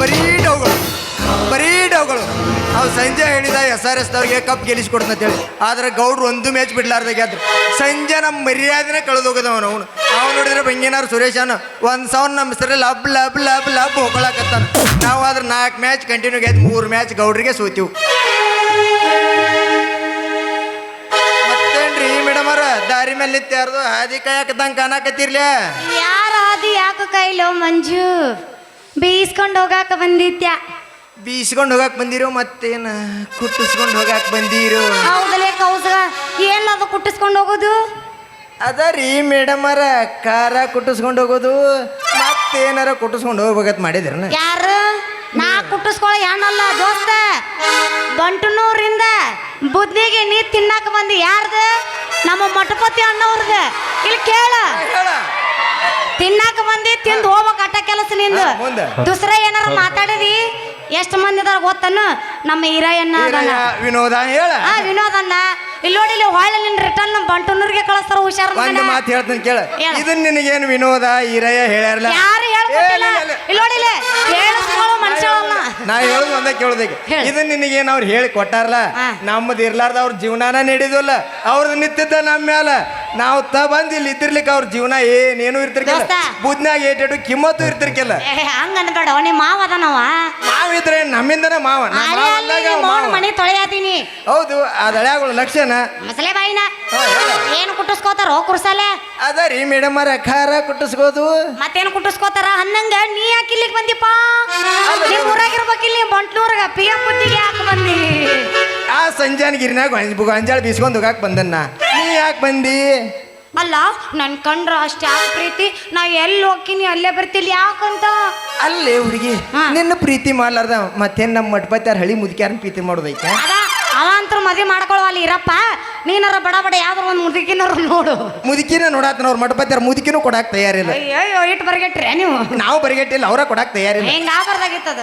ಬರೀ ಡೌಗಳು ಬರೀ ಡೌಗಳು. ಅವು ಸಂಜೆ ಹೇಳಿದ ಎಸ್ ಆರ್ ಎಸ್ ದವ್ರಿಗೆ ಕಪ್ ಗೆಲ್ಲಿಸ್ಕೊಡ್ತಾನೆ ಅಂತೇಳಿ. ಆದ್ರೆ ಗೌಡ್ರು ಒಂದು ಮ್ಯಾಚ್ ಬಿಡ್ಲಾರ್ದಾಗ ಗೆದ್ರು ಸಂಜೆ ನಮ್ಮ ಮರ್ಯಾದೆನೇ ಕಳೆದೋಗದವನು ಅವನು. ಅವ್ನು ನೋಡಿದ್ರೆ ಬೆಂಗಿನಾರು ಸುರೇಶನ ಒಂದು ಸಾವಿರ ನಮ್ಮ ಹೆಸರಲ್ಲಿ ಲಬ್ ಲಬ್ ಲಬ್ ಲಬ್ ಹೋಗ್ಕೊಳಕತ್ತಾನ ನಾವು ಆದ್ರೆ ನಾಲ್ಕು ಮ್ಯಾಚ್ ಕಂಟಿನ್ಯೂ ಗೆದ್ದು ಮೂರು ಮ್ಯಾಚ್ ಗೌಡ್ರಿಗೆ ಸೋತಿವು. ದಾರಿ ಮೇಲೆ ನಿಂತ್ಯಾರ್ದು ಹಾದಿ ಕಾಯಕದಂಗೆ ಕಾಣಕತ್ತಿರ್ಲೇ? ಯಾರ ಹಾದಿ ಯಾಕ ಕೈಲೋ ಮಂಜು? ಬೀಸ್ಕೊಂಡು ಹೋಗಾಕ ಬಂದಿತ್ಯ. ಬೀಸ್ಕೊಂಡು ಹೋಗಾಕ ಬಂದಿರೋ ಮತ್ತೇನು ಕುಟ್ಟಿಸ್ಕೊಂಡು ಹೋಗಾಕ ಬಂದಿರೋ? ಹೌದಲೇ ಕೌಸಗ ಏನ್ ಅದು ಕುಟ್ಟಿಸ್ಕೊಂಡು ಹೋಗೋದು? ಅದ ರೀ ಮೇಡಮರ ಕಾರ ಕುಟ್ಟಿಸ್ಕೊಂಡು ಹೋಗೋದು ಮತ್ತೇನಾರ ಕುಟ್ಟಿಸ್ಕೊಂಡು ಹೋಗ್ಬೇಕಂತ ಮಾಡಿದ್ರನ? ಯಾರು? ನಾ ಕುಟ್ಟಿಸ್ಕೊಳ ಹೆಣ್ಣಲ್ಲ ದೋಸ್ತ. ಬಂಟನೂರಿಂದ ಬುದ್ಧಿಗೆ ನೀ ತಿನ್ನಾಕ ಬಂದಿ ಯಾರ್ದು? ನಮ್ಮ ಮಠಪತಿ ಅಣ್ಣವ್ರದ ಇಲ್ಲಿ ಕೇಳ. ತಿನ್ನಾಕ ಬಂದಿ ತಿಂದು ಹೋಗ್ಬೇಕು ಅಟ್ಟ ಕೆಲಸ ನಿಂದು. ದುಸ್ರ ಏನಾರ ಮಾತಾಡಿದಿ? ಎಷ್ಟು ಮಂದಿ ಇದಾರ ಗೊತ್ತನ್ನು ನಮ್ಮ ಹಿರಯ್ಯಣ್ಣ ವಿನೋದ ಹೇಳ. ವಿನೋದಣ್ಣ ಇಲ್ಲಿ ನೋಡಿ ಇಲ್ಲಿ ಹೊಳ್ಳಿ ನಿನ್ನ ರಿಟರ್ನ್ ನಮ್ಮ ಬಂಟನೂರಿಗೆ ಕಳಿಸ್ತಾರ ಹುಷಾರ್ ಒಂದು ಮಾತು ಹೇಳ್ತೀನಿ ಕೇಳ. ಹೇಳ. ಇದನ್ನ ನಿನಗೇನು ವಿನೋದ? ಈರಯ್ಯ ಹೇಳ್ಯಾರಲ್ಲ. ಯಾರು ಹೇಳ್ಕೊಟ್ಟಿಲ್ಲ? ಏ, ಇಲ್ಲ, ಇಲ್ಲ. ಇಲ್ಲಿ ನೋಡಿ ಇಲ್ಲಿ ಹೇಳಿಸ್ಕೊಳ್ಳೋ ಮನುಷ್ಯಳಲ್ಲ ನಾ ಹೇಳುದು ಒಂದೇ ಕೇಳೋದಕ್ಕೆ. ಹೇಳು. ಇದನ್ನ ನಿನಗೇನು ಅವ್ರು ಹೇಳಿ ಕೊಟ್ಟಾರಲ್ಲ? ಹಾ. ನಮ್ಮದು ಇರ್ಲಾರ್ದ ಅವ್ರ ಜೀವನಾನ ನಡೀದಲ್ಲ. ಅವ್ರದ್ದು ನಿಂತಿದ್ದ ನಮ್ಮ ಮ್ಯಾಲ. ನಾವು ತ ಬಂದು ಇಲ್ಲಿ ಇದ್ದಿರ್ಲಿಕ್ಕೆ ಅವ್ರ ಜೀವನ ಏನೇನು ಇರ್ತಿರ್ಕಿಲ್ಲ. ದೋಸ್ತ. ಬುದ್ನಾಗ ಏಟೇಟು ಕಿಮ್ಮತ್ತು ಇರ್ತಿರ್ಕಿಲ್ಲ. ಏ ಹಂಗ ಅನ್ಬೇಡ ನಿಮ್ಮ ಮಾವ ಅದನವ. ಮಾವಿದ್ರೆ ನಮ್ಮಿಂದನ ಮಾವ ನಮ್ಮ ಮಾವ ಅಂದಾಗ ಮೋನ್ ಮಾವ. ಮನೆ ತೊಳೆಯಾತೀನಿ. ಹೌದು ಆ ದಳ್ಯಾಗಳ ಲಕ್ಷಣ. ಮಸಲೆ ಬಾಯಿನ. ಹಾ, ಹೇಳು. ಏನು ಕುಟ್ಟಿಸ್ಕೋತಾರೋ ಕುರ್ಸಲೆ? ಅದ ರೀ ಮೇಡಮ್ ಅರ ಖಾರ ಕುಟ್ಟಿಸ್ಕೋದು. ಮತ್ತೇನು ಕುಟ್ಟಿಸ್ಕೋತಾರ? ಹನ್ನಂಗ ನೀ ಯಾಕೆ ಇಲ್ಲಿಗೆ ಬಂದಿಪ್ಪ? ನಿಮ್ ಊರಾಗಿರ್ಬೇಕಿಲ್ಲ ನೀ ಬಂಟ್ನೂರ್ಗ. ಪಿ ಎಂ ಬುದ್ಧಿಗೆ ಯಾಕೆ ಬಂದಿ? ಆ ಸಂಜಾನ ಗಿರಿನಾಗ ಗೊಂಜಾಳ ಬೀಸ್ಕೊಂಡು ಹೋಗಾಕ್ ಬಂದನ್ನ ನೀ ಯಾಕೆ ಬಂದಿ? ಅಲ್ಲ ನನ್ ಕಂಡ್ರ ಅಷ್ಟೇ ಯಾಕೆ ಪ್ರೀತಿ? ನಾ ಎಲ್ಲಿ ಹೋಗ್ತೀನಿ ಅಲ್ಲೇ ಬರ್ತಿಲ್ಲ ಯಾಕಂತ? ಅಲ್ಲೇ ಹುಡುಗಿ ಹಾ. ನಿನ್ನ ಪ್ರೀತಿ ಮಾಡ್ಲಾರ್ದ ಮತ್ತೆ ನಮ್ಮ ಮಟ್ಪತ್ಯಾರ ಹಳಿ ಮುದುಕ್ಯಾರನ್ ಪ್ರೀತಿ ಮಾಡೋದೈತೆ ಅದ ಅವ ಅಂತೂ ಮದ್ವೆ ಮಾಡ್ಕೊಳ್ಳೋ ಅಲ್ಲಿ ಇರಪ್ಪ. ನೀನಾರ ಬಡ ಬಡ ಯಾವ್ದಾರ ಒಂದು ಮುದುಕಿನಾರ ನೋಡು. ಮುದುಕಿನ ನೋಡಾತನ ಅವ್ರ ಮಟ್ಪತ್ಯಾರ ಮುದುಕಿನೂ ಕೊಡಾಕ್ ತಯಾರಿಲ್ಲ ಅಯ್ಯೋ ಇಟ್ಟು ಬರ್ಗೆಟ್ರೆ ನೀವು. ನಾವು ಬರಿಗಟ್ಟಿಲ್ಲ ಅವ್ರ ಕೊಡಾಕ್ ತಯಾರಿಲ್ಲ ಹೆಂಗ ಬರ್ದಾಗಿತ್ತದ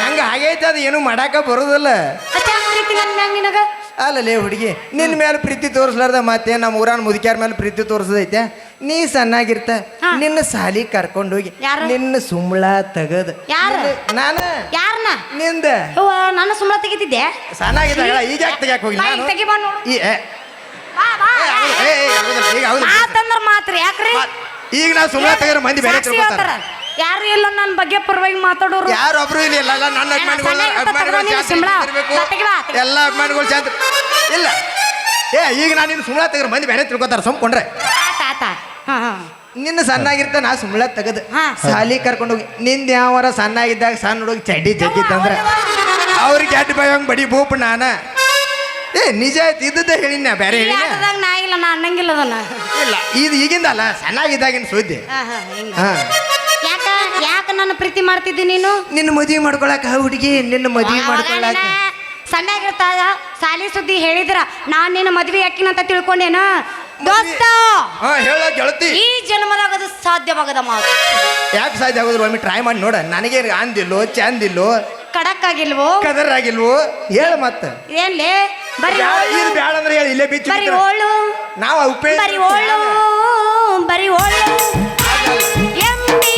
ಹೆಂಗ ಆಗೈತೆ ಅದು ಏನು ಮಾಡಾಕ ಬರೋದಿಲ್ಲ. ಅಷ್ಟೇ ಪ್ರೀತಿ ನನ್ ಮ್ಯಾಗ ನಿನಗ? ಅಲ್ಲಲೇ ಹುಡುಗಿ ನಿನ್ನ ಮೇಲೆ ಪ್ರೀತಿ ತೋರಿಸ್ಲಾರ್ದ ಮತ್ತೆ ನಮ್ಮ ಊರಾನ ಮುದುಕ್ಯಾರ ಮೇಲೆ ಪ್ರೀತಿ ತೋರಿಸದೈತೆ. ನೀ ಸಣ್ಣಾಗಿರ್ತ ನಿನ್ನ ಸಾಲಿ ಕರ್ಕೊಂಡೋಗಿ ಹೋಗಿ ನಿನ್ನ ಸುಮ್ಳ ತಗದ್. ಯಾರು? ನಾನ? ಯಾರನ್ನ ನಿಂದ? ಅವ್ವ ನನ್ನ ಸುಮ್ಮನೆ ತೆಗಿತಿದ್ದೆ? ಸಣ್ಣಾಗಿದ್ದಾಗ ಈಗ ಯಾಕೆ ತೆಗ್ಯಾಕ ಹೋಗಿ ಬಾ, ನಾನು? ಈಗ ತೆಗಿ ಬಾ ನೋಡು. ಈ ಏ, ಬಾ, ಬಾ. ಏ, ಹೌದು, ಏ, ಏ, ಹೌದಲ್ಲ, ಈಗ ಹೌದು. ಮಾತಂದ್ರ ಮಾತ್ರ ಯಾಕ್ರಿ? ಮಾ- ಈಗ ನಾವು ಸುಮ್ಮನೆ ತೆಗಿರೋ ಮಂದಿ ಬೇರೆ ಸಾಕ್ಷಿ ತಿಳ್ಕೊತಾರ. ಹೇಳ್ತಾರ. ಯಾರು ಇಲ್ಲ ನನ್ನ ಬಗ್ಗೆ ಪರವಾಗಿ ಮಾತಾಡೋರು? ಯಾರೊಬ್ರು ಇಲ್ಲ ಇಲ್ಲ ನನ್ನ ಅಭಿಮಾನಿಗಳು ಅಭಿಮಾನಿಗಳು ತೆಗಿ. ಎಲ್ಲ ಅಭಿಮಾನಿಗಳು ಶಾಂತ ಇಲ್ಲ. ಏ ಈಗ ನಾನು ನಿನ್ನ ಸುಮ್ಮನೆ ತೆಗಿರೋ ಮಂದಿ ಬೇರೆ ತಿಳ್ಕೊತಾರ ಸುಮ್ಕೊಂಡ್ರೆ ನಿನ್ನ ಸಣ್ಣಾಗಿರ್ತ ನಾ ಸುಮ್ಮನೆ ತೆಗೆದು. ಸಾಲಿ ಕರ್ಕೊಂಡೋಗಿ ನಿಂದ ಯಾವಾರ ಸಣ್ಣಾಗಿದ್ದಾಗ ಸಣ್ಣ ಹುಡುಗಿ ಚಡ್ಡಿ ಜಗ್ಗಿತ್ತಂದ್ರ ಅವ್ರಿಗೆ ಅಡ್ಡ ಬೈವಂಗ್ ಬಡಿ ಬೂಪ್ ನಾನ? ಏ ನಿಜ ಆಯ್ತು ಇದ್ದದ್ದೇ ಹೇಳಿನ ಬೇರೆ ಹೇಳಿನ. ನಾ ಇಲ್ಲ ನಾ ಅನ್ನಂಗಿಲ್ಲ ಇಲ್ಲ ಇದು ಈಗಿಂದ ಅಲ್ಲ ಸಣ್ಣಾಗಿದ್ದಾಗಿನ ಸುದ್ದಿ. ಹಾ. ಯಾಕ ನನ್ನ ಪ್ರೀತಿ ಮಾಡ್ತಿದ್ದಿ ನೀನು? ನಿನ್ನ ಮದುವೆ ಮಾಡ್ಕೊಳಕ ಹುಡುಗಿ ನಿನ್ನ ಮದುವೆ ಮಾಡ್ಕೊಳಕ. ಸಣ್ಣಾಗಿರ್ತಾಗ ಸಾಲಿ ಸುದ್ದಿ ಹೇಳಿದ್ರ ನಾನ್ ನಿನ್ನ ಮದ್ವೆ ಯಾಕಿನಂತ ತಿಳ್ಕೊಂಡೇನ? ದೋಸ್ತ! ಹಾ ಹೇಳ ಗೆಳತಿ. ಈ ಜನ್ಮದಾಗ ಅದು ಸಾಧ್ಯವಾಗದ ಮಾತು. ಯಾಕೆ ಸಾಧ್ಯ ಆಗೋದ್ರು ಒಮ್ಮೆ ಟ್ರೈ ಮಾಡಿ ನೋಡ. ನನಗೆ ಅಂದಿಲ್ಲೋ ಚಂದಿಲ್ಲೋ ಕಡಕ್ ಆಗಿಲ್ವೋ ಕದರ್ ಆಗಿಲ್ವೋ ಹೇಳ ಮತ್ತ. ಏನ್ಲೇ? ಬರೀ ಇದು ಬ್ಯಾಡ ಅಂದ್ರೆ ಹೇಳಿ ಇಲ್ಲೇ ಬೀಚ್ ಬರೀ ಓಳು. ನಾವು ಉಪೇ ಬರೀ ಓಳು. ಬರೀ ಓಳು. ಎಂ ಬಿ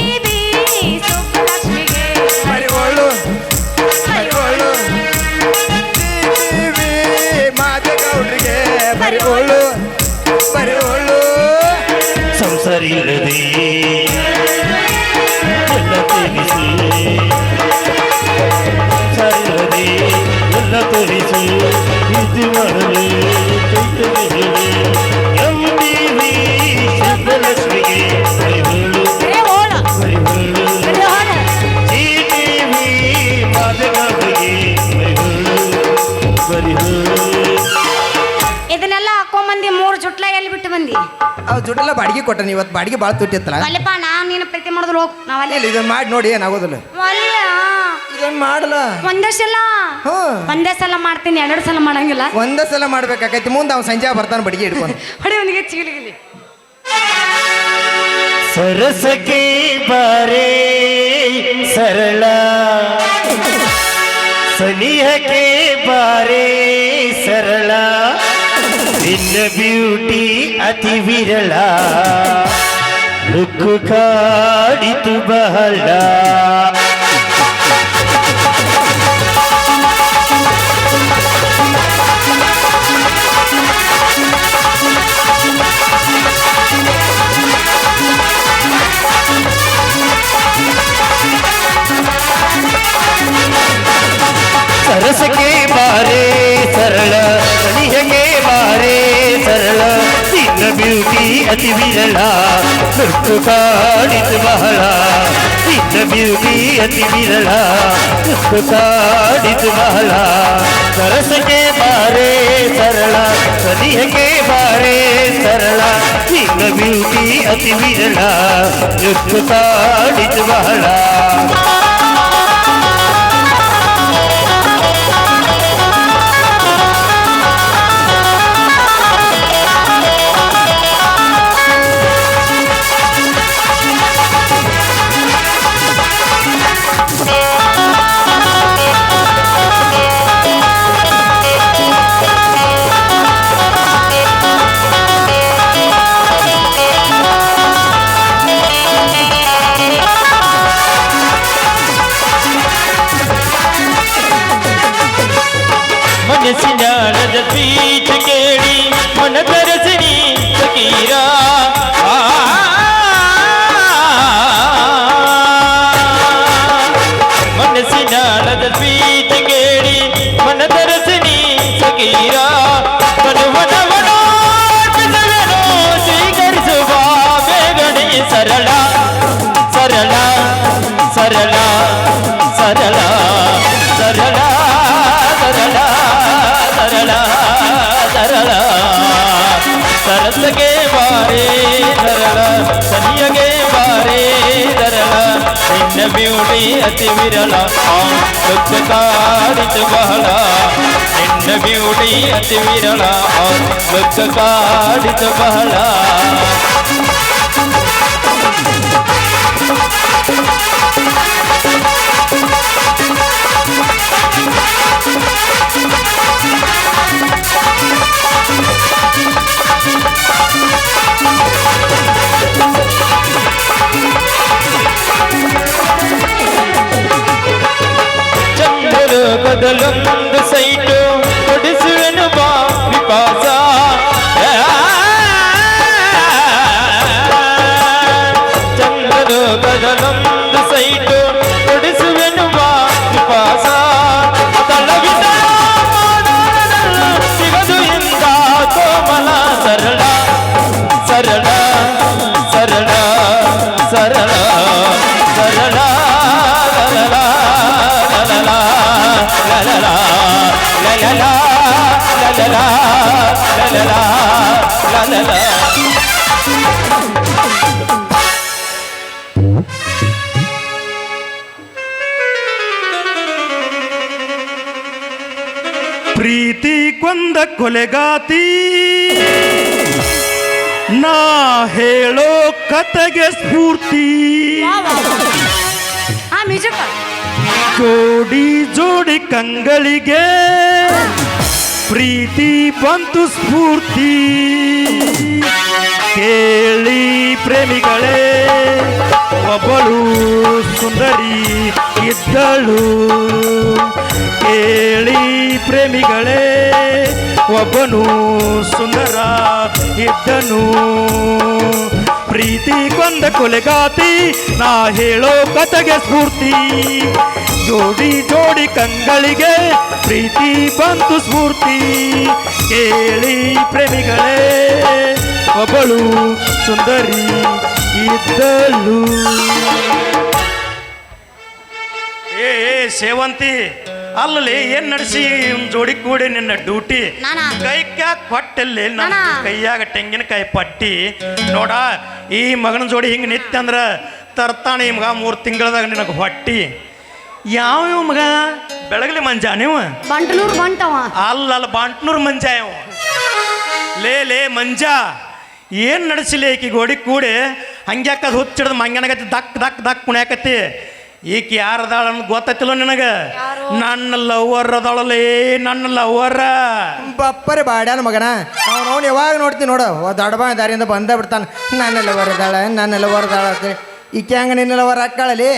ಜುಟ್ಟೆಲ್ಲ ಬಾಡಿಗೆ ಕೊಟ್ಟೆ ಇವತ್ತು ಬಾಡಿಗೆ ಭಾಳ ತುಟ್ಟಿತ್ತಲ್ಲ ಅಲ್ಲಪ್ಪ ನಾನು ನೀನು ಪ್ರೀತಿ ಮಾಡಿದ್ರು ಹೋಗ್ ನಾವಲ್ಲಿ ಇಲ್ಲ ಇದನ್ನ ಮಾಡಿ ನೋಡಿ ಏನಾಗೋದಿಲ್ಲ. ಅಲ್ಲ ಇದನ್ನ ಮಾಡಲ್ಲ ಒಂದೇ ಸಲ? ಹಾ. ಒಂದೇ ಸಲ ಮಾಡ್ತೀನಿ ಎರಡು ಸಲ ಮಾಡಂಗಿಲ್ಲ. ಒಂದೇ ಸಲ ಮಾಡ್ಬೇಕಾಕೈತಿ ಮುಂದೆ ಅವ್ನು ಸಂಜೆ ಬರ್ತಾನೆ ಬಡಿಗೆ ಹಿಡ್ಕೊಂಡು. ಹೊಡಿ ಒಂದಿಗೆ ಚೀಲಿಗಿಲಿ ಸರಸಕ್ಕೆ ಬಾರೆ ಸರಳ. ಸನಿಹಕ್ಕೆ ಬಾರೆ ಸರಳ. നിന്ന ബ്യൂട്ടി അതിവിരള ലുക്കു കാടിത്തു ബഹള सरस के बारे ಸರಳ ನಿನ್ನ ಬ್ಯೂಟಿ ಅತಿ ವಿರಳ ನುಟ್ಟು ಕಾಡಿತು ಬಹಳ. ನಿನ್ನ ಬ್ಯೂಟಿ ಅತಿ ವಿರಳ ನುಟ್ಟು ಕಾಡಿತು ಬಹಳ. ಸರಸಕ್ಕೆ ಬಾರೆ ಸರಳ ಸನಿಹಗೆ ಬಾರೆ ಸರಳ. ನಿನ್ನ ಬ್ಯೂಟಿ ಅತಿ ವಿರಳ ನುಟ್ಟು ಕಾಡಿತು ಬಹಳ. ಸನ್ನಿಯಗೆ ಬಾರೇ ಧರಳ ಸನ್ನಿಯಗೆ ಬಾರೇ ಧರಳ ನಿನ್ನ ಬ್ಯೂಟಿ ಅತಿ ವಿರಳ ಲುಕ್ಕಕಾರಿತ ಬಹಳ ನಿನ್ನ ಬ್ಯೂಟಿ ಅತಿ ವಿರಳ ಲುಕ್ಕಕಾರಿತ ಬಹಳ بدل प्रीति कुंद कोलेगाती ना हेलो कतगे स्फूर्ति। जोड़ी जोड़ी कंगली ಪ್ರೀತಿ ಬಂತು ಸ್ಫೂರ್ತಿ. ಕೇಳಿ ಪ್ರೇಮಿಗಳೇ, ಒಬ್ಬಳು ಸುಂದರಿ ಇದ್ದಳು. ಕೇಳಿ ಪ್ರೇಮಿಗಳೇ, ಒಬ್ಬನು ಸುಂದರ ಇದ್ದನು. ಪ್ರೀತಿ ಕೊಂದ ಕೊಲೆಗಾತಿ, ನಾ ಹೇಳೋ ಕತೆಗೆ ಸ್ಫೂರ್ತಿ. ಜೋಡಿ ಜೋಡಿ ಕಂಗಳಿಗೆ ಪ್ರೀತಿ ಬಂತು ಸ್ಫೂರ್ತಿ. ಕೇಳಿ ಪ್ರೇಮಿಗಳೇ ಒಬ್ಬಳು ಸುಂದರಿ ಇದ್ದಳು. ಏ ಏ ಸೇವಂತಿ ಅಲ್ಲಲ್ಲಿ ಏನ್ ನಡೆಸಿ? ಇವ್ನ್ ಜೋಡಿ ಕೂಡಿ ನಿನ್ನ ಡ್ಯೂಟಿ. ನಾನಾ? ಕೈ ಕ್ಯಾಕ್ ಕೊಟ್ಟಲ್ಲಿ ನನ್ನ ನಾನಾ? ಕೈಯಾಗ ತೆಂಗಿನಕಾಯಿ ಪಟ್ಟಿ. ನೋಡ ಈ ಮಗನ ಜೋಡಿ ಹಿಂಗೆ ನಿತ್ಯ ಅಂದ್ರ ತರ್ತಾನೆ ಈ ಮಗ ಮೂರು ತಿಂಗಳದಾಗ ನಿನಗೆ ಹೊಟ್ಟಿ. ಯಾವ ಇವ್ ಮಗ? ಬೆಳಗ್ಲಿ ಮಂಜ ನೀವು? ಬಂಟನೂರ್ ಬಂಟವ. ಅಲ್ಲ ಅಲ್ಲ ಬಾಂಟ್ನೂರ್ ಮಂಜ ಇವ. ಲೇ ಲೇ ಮಂಜ ಏನು ನಡೆಸಿಲಿ ಈಕಿ ಗೋಡಿ ಕೂಡಿ? ಹಂಗ್ಯಾಕ ಅದು ಹುಚ್ಚಿಡ್ದು ಮಂಗನಗತಿ ದಕ್ ದಕ್ ದಕ್ ಕುಣ್ಯಾಕತಿ ಈಕೆ ಯಾರದಾಳ ಅನ್ನೋದು ಗೊತ್ತತಿಲ್ಲ ನಿನಗೆ? ಯಾರು? ನನ್ನ ಲವರ್ ಅದಾಳಲೇ ನನ್ನ ಲವರ್. ಬಪ್ಪರೆ ಬಾಡ್ಯಾನ ಮಗನ. ಅವ್ನು ಯಾವಾಗ ನೋಡ್ತೀನಿ ನೋಡು. ದಡಬಾ ದಾರಿಯಿಂದ ಬಂದೇ ಬಿಡ್ತಾನೆ. ದಾಳ ನನ್ನ ಲವರ್ ದಾಳ ಅಂತೇಳಿ ಈಕೆ ಹಂಗೆ ನಿನ್ನಲವ ರಕ್ಕಳಲಿ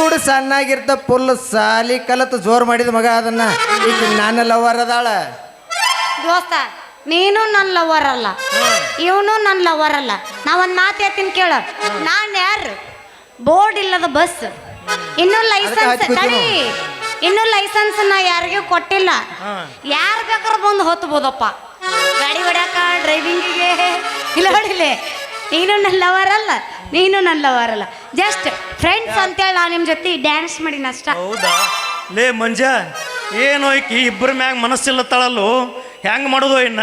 ಕೂಡ ಸಣ್ಣಾಗಿರ್ತ ಫುಲ್ ಸಾಲಿ ಕಲತ್ ಜೋರು ಮಾಡಿದ ಮಗ ಅದನ್ನ. ಈಕೆ ಲವರ್ ಅದಾಳ. ದೋಸ್ತ ನೀನು ನನ್ನ ಲವರ್ ಅಲ್ಲ. ಇವನು ನನ್ನ ಲವರ್ ಅಲ್ಲ. ನಾ ಒಂದು ಮಾತು ಹೇಳ್ತೀನಿ ಕೇಳ. ನಾನು ಯಾರು ಬೋರ್ಡ್ ಇಲ್ಲದ ಬಸ್. ಇನ್ನೂ ಲೈಸೆನ್ಸ್ ತಡಿ. ಇನ್ನೂ ಲೈಸೆನ್ಸ್ ನಾ ಯಾರಿಗೂ ಕೊಟ್ಟಿಲ್ಲ. ಯಾರು ಬೇಕಾದ್ರೂ ಬಂದು ಹೊತ್ಬೋದಪ್ಪ. ಗಾಡಿ ಹೊಡ್ಯಾಕ ಡ್ರೈವಿಂಗಿಗೆ ಇಲ್ಲ ಹೊಡಿಲೆ ನೀನು ನನ್ನ ಲವರ್ ಅಲ್ಲ. ನೀನು ನನ್ನ ಲವರ್ ಅಲ್ಲ ಜಸ್ಟ್ ಫ್ರೆಂಡ್ಸ್ ಅಂತೇಳಿ ನಾನು ನಿಮ್ಮ ಜೊತೆ ಡ್ಯಾನ್ಸ್ ಮಾಡಿನ ಅಷ್ಟ. ಹೌದಾ? ಲೇ ಮಂಜ ಏನೋ ಈಕಿ ಇಬ್ಬರ ಮ್ಯಾಗ ಮನಸ್ಸಿಲ್ಲತ್ತಾಳಲ್ಲೋ? ಹೆಂಗ್ ಮಾಡೋದು ಇನ್ನ?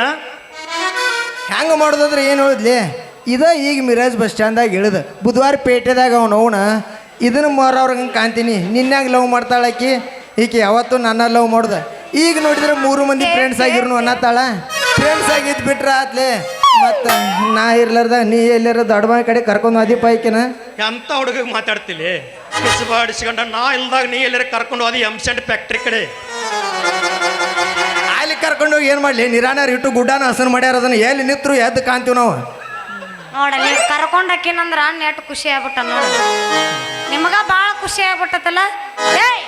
ಹೆಂಗೆ ಮಾಡೋದಂದ್ರೆ ಏನು ಹೇಳಿದ್ಲಿ? ಇದ ಈಗ ಮಿರಾಜ್ ಬಸ್ ಸ್ಟ್ಯಾಂಡ್ದಾಗ ಇಳಿದ. ಬುಧವಾರ ಪೇಟೆದಾಗ ಅವನು ಅವನ. ಇದನ್ನ ಮಾರೋರು ಹಂಗೆ ಕಾಣ್ತೀನಿ. ನಿನ್ನಾಗ ಲವ್ ಮಾಡ್ತಾಳಕಿ ಈಕೆ ಯಾವತ್ತೂ ನನ್ನ ಲವ್ ಮಾಡ್ದ. ಈಗ ನೋಡಿದ್ರೆ ಮೂರು ಮಂದಿ ಫ್ರೆಂಡ್ಸ್ ಆಗಿರ್ನು ಅನ್ನತ್ತಾಳ. ಫ್ರೆಂಡ್ಸ್ ಆಗಿದ್ದು ಬಿಟ್ರೆ ಆತ್ಲೆ. ಮತ್ತು ನಾ ಇರ್ಲಾರ್ದ ನೀ ಎಲ್ಲಾರ ದೊಡ್ಡ ಕಡೆ ಕರ್ಕೊಂಡು ಅದಿ ಪೈಕಿನ ಎಂತ ಹುಡುಗ ಮಾತಾಡ್ತಿಲಿ? ಬಿಸಿಬಾಡಿಸ್ಕೊಂಡ ನಾ ಇಲ್ದಾಗ ನೀ ಎಲ್ಲರ ಕರ್ಕೊಂಡು ಹೋದಿ ಎಂಸೆಂಟ್ ಫ್ಯಾಕ್ಟ್ರಿ ಕಡೆ? ಅಲ್ಲಿ ಕರ್ಕೊಂಡು ಹೋಗಿ ಏನು ಮಾಡಲಿ? ನಿರಾಣಾರ್ ಇಟ್ಟು ಗುಡ್ಡಾನ ಹಸನ್ ಮಾಡ್ಯಾರ ಅದನ್ನ ಎಲ್ಲಿ ನಿತ್ರು ಎದ್ದು ಕಾಣ್ತೀವಿ ನಾವು? ನೋಡ ನೀವು ಕರ್ಕೊಂಡಕ್ಕಿನಂದ್ರ ನೆಟ್ ಖುಷಿ ಆಗ್ಬಿಟ್ಟ ನೋಡ. ನಿಮಗ ಭಾಳ ಖುಷಿ ಆಗ್ಬಿಟ್ಟತಲ್ಲ ಏಯ್!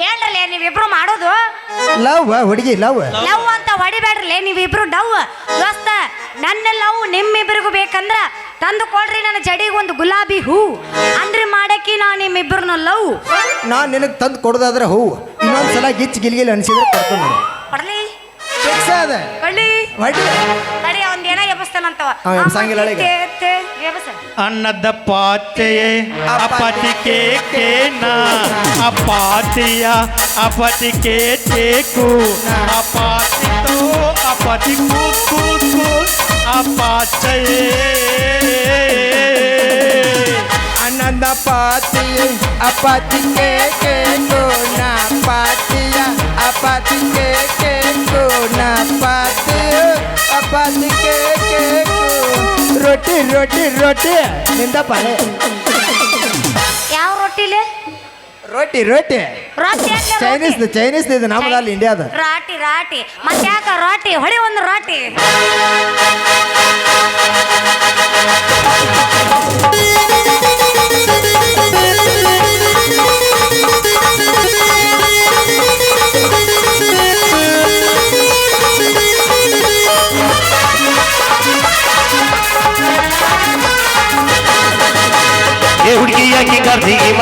ಏನ್ರಲ್ಲ ನೀವಿಬ್ರು ಮಾಡೋದು? ಲವ್ ಹುಡುಗಿ ಲವ್. ಲವ್ ಅಂತ ಹೊಡಿಬೇಡ್ರಲ್ಲೇ ನೀವಿಬ್ರು ಡವ್. ದೋಸ್ತ ನನ್ನ ಲವ್ ನಿಮ್ಮಿಬ್ರಿಗೂ ಬೇಕಂದ್ರ ತಂದು ಕೊಡ್ರಿ ನನ್ನ ಜಡಿಗೆ ಒಂದು ಗುಲಾಬಿ ಹೂ. ಅಂದ್ರೆ ಮಾಡಕ್ಕೆ ನಾ ನಿಮ್ಮಿಬ್ರನ್ನ ಲವ್. ನಾ ನಿನಗೆ ತಂದು ಕೊಡೋದಾದ್ರೆ ಹೂ. ಇನ್ನೊಂದ್ಸಲ ಸಲ ಗಿಚ್ಚ್ ಗಿಲ್ಗಿಲ್ ಅನ್ಸಿದ್ರೆ ಕೊಡ್ತೀನಿ ಕೊಡ್ಲಿ ಫಿಕ್ಸ್ ಅದ ಹೊಡಿ. ತಡಿ ಒಂದ್ ಏನ ಎಬಸ್ತಾನಂತವ ಅವ ಎಬ್ಸಂಗಿಲ್ಲ ಈಗ. ಎಬಸ ಅನ್ನದ ಪಾತೆಯೇ ಅಪತಿಕೆ ಕೇನ ಅಪಾತಿಯ ಅಪತಿಕೆ ಚೇಕು ಅಪಾತಿತೋ ಅಪತಿ ಕೂತು ಅಪಾಚಯೇ ಆನಂದ ಪಾತಿ ಅಪಾತಿ ಕೆ ಕೆ ಕೋನ ಪಾತಿಯ ಅಪಾತಿ ಕೆ ಕೆ ಕೋನ ಪಾತಿ ಅಪಾತಿ ಕೆ ಕೇಕ್. ಕೋ ರೊಟ್ಟಿ ರೊಟ್ಟಿ ರೊಟ್ಟಿ. ನಿಂದ ಪಾಳೆ ಯಾವ ರೊಟ್ಟಿಲಿ ರೊಟ್ಟಿ ರೊಟ್ಟಿ. ಚೈನೀಸ್ ಚೈನೀಸ್ ಇದು ನಮ್ದಲ್ಲ ಇಂಡಿಯಾದ ರಾಟಿ ರಾಟಿ. ಮತ್ತೆ ಯಾಕ ರಾಟಿ? ಹೊಳಿ ಒಂದು ರಾಟಿ.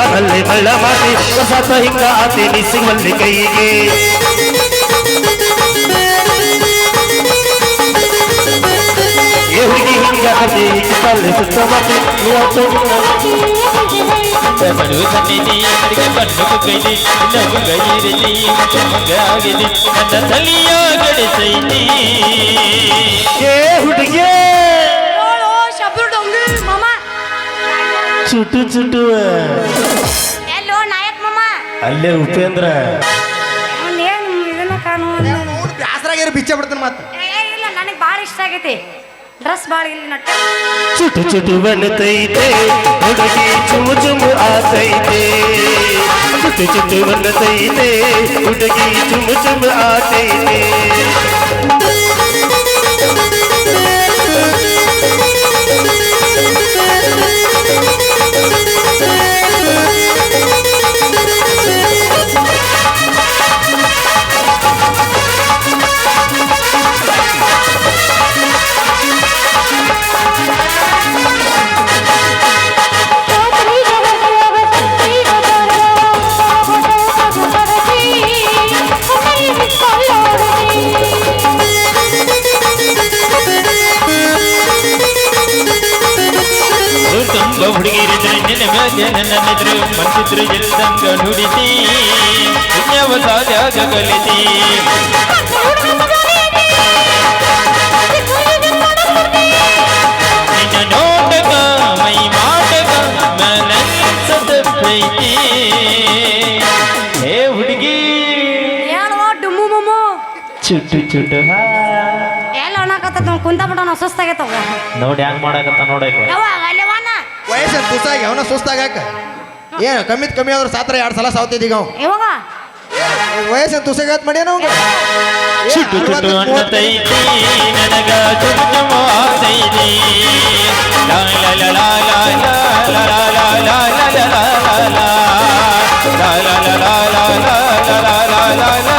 ಕರ್ದಿಗೆ ಮನಲ್ಲಿ ಮಳ್ಳ ಮಾಡಿ ಹೊಸ ಹಿಂಗ ಆತೆ ನಿಸಿಮಲ್ಲಿ ಕೈಗೆ ಏ ಹುಡುಗಿ ಹಿಂಗ ಕರ್ದಿ ಕಿತ್ತಲ್ಲಿ ಸುತ್ತ ಮಾಡಿ ಇವತ್ತು ಮಡುವು ತನ್ನಿನಿ ಅಡಿಗೆ ಬಣ್ಣು ಕೈದಿ ನಗು ಗೈರಿನಿ ಮಗ ಆಗಿದೆ ನನ್ನ ತಲಿಯ ಗಡಿಸೈತಿ ಏ ಹುಡುಗಿ ಚುಟು ಚುಟು. ಎಲ್ಲೋ ನಾಯಕ್ ಮಾಮ. ಅಲ್ಲೇ ಉಪೇಂದ್ರ. ಅವ್ನ್ ಏನ್ ಇದನ್ನ ಕಾಣು ಬ್ಯಾಸರಾಗಿರೋ ಬಿಚ್ಚ ಬಿಡ್ತಾನೆ ಮತ್ತೆ ಏ ಇಲ್ಲ ನನಗೆ ಭಾಳ ಇಷ್ಟ ಆಗೈತಿ. ಡ್ರೆಸ್ ಭಾಳ ಇಲ್ಲಿ ನಟ್ಟ. ಚುಟು ಚುಟು ಬಣ್ಣತೈತೆ ಹುಡುಗಿ ಚುಮು ಚುಮು ಆತೈತೆ. ಚುಟು ಚುಟು ಬಣ್ಣತೈತೆ ಹುಡುಗಿ ಚುಮು ಚುಮು ಆತೈತೆ. ತೊಗಲಿತಿ ನಿನ್ನ ನೋಟಗ ಮೈ ಮಾಟಗ ಮನಸದ ಪ್ರೀತಿ. ಹೇ ಹುಡುಗಿ. ಚುಟ್ಟು ಕುಂತ ಬಿಟ್ಟ ನಾವು ನೋಡಿ ಹ್ಯಾಂಗ್ ಮಾಡಕತ್ತ ನೋಡಕ್ಕೆ ವಯಸ್ಸು ಸುಸ್ತಾಗಿ ಅವನ ಸುಸ್ತಾಗಕ್ಕ ಏನು ಕಮ್ಮಿ ಆದ್ರೆ ಸಾತ್ರ ಎರಡು ಸಲ ಸಾವ್ತಿದ್ದೀಗ ಅವ ವಯಸ್ಸ ತುಸಗಾತ್ ಮಾಡ್ಯ ನಾವು ಚುಟ್ಟು ಚುಟ್ಟು ಅನ್ನತೈತಿ ನನಗ ಚುಟ್ಟು ಮಾತೈತಿ la la la la